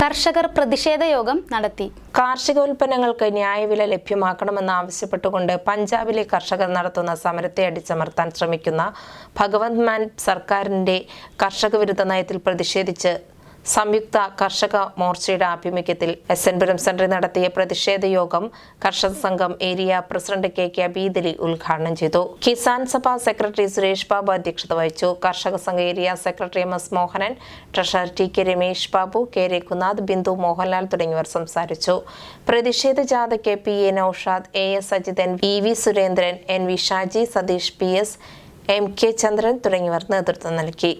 കർഷകർ പ്രതിഷേധ യോഗം നടത്തി. കാർഷികോൽപ്പന്നങ്ങൾക്ക് ന്യായവില ലഭ്യമാക്കണമെന്ന് ആവശ്യപ്പെട്ടുകൊണ്ട് പഞ്ചാബിലെ കർഷകർ നടത്തുന്ന സമരത്തെ അടിച്ചമർത്താൻ ശ്രമിക്കുന്ന ഭഗവത് മാൻ സർക്കാരിന്റെ കർഷക വിരുദ്ധ നയത്തിൽ പ്രതിഷേധിച്ച് സംയുക്ത കർഷക മോർച്ചയുടെ ആഭിമുഖ്യത്തിൽ എസ് എൻ പുരം സെന്ററിൽ നടത്തിയ പ്രതിഷേധ യോഗം കർഷക സംഘം area president K K Beedali ഉദ്ഘാടനം ചെയ്തു. കിസാൻ സഭ സെക്രട്ടറി സുരേഷ് ബാബു അധ്യക്ഷത വഹിച്ചു. കർഷക സംഘ area secretary M S Mohanan treasurer T K Ramesh Babu K Raghunath Bindu Mohanlal തുടങ്ങിയവർ സംസാരിച്ചു. പ്രതിഷേധ ജാഥയ്ക്ക് P A Noushad A S Ajithan E V Surendran N V Shaji Satheesh P S M K Chandran തുടങ്ങിയവർ നേതൃത്വം നൽകി.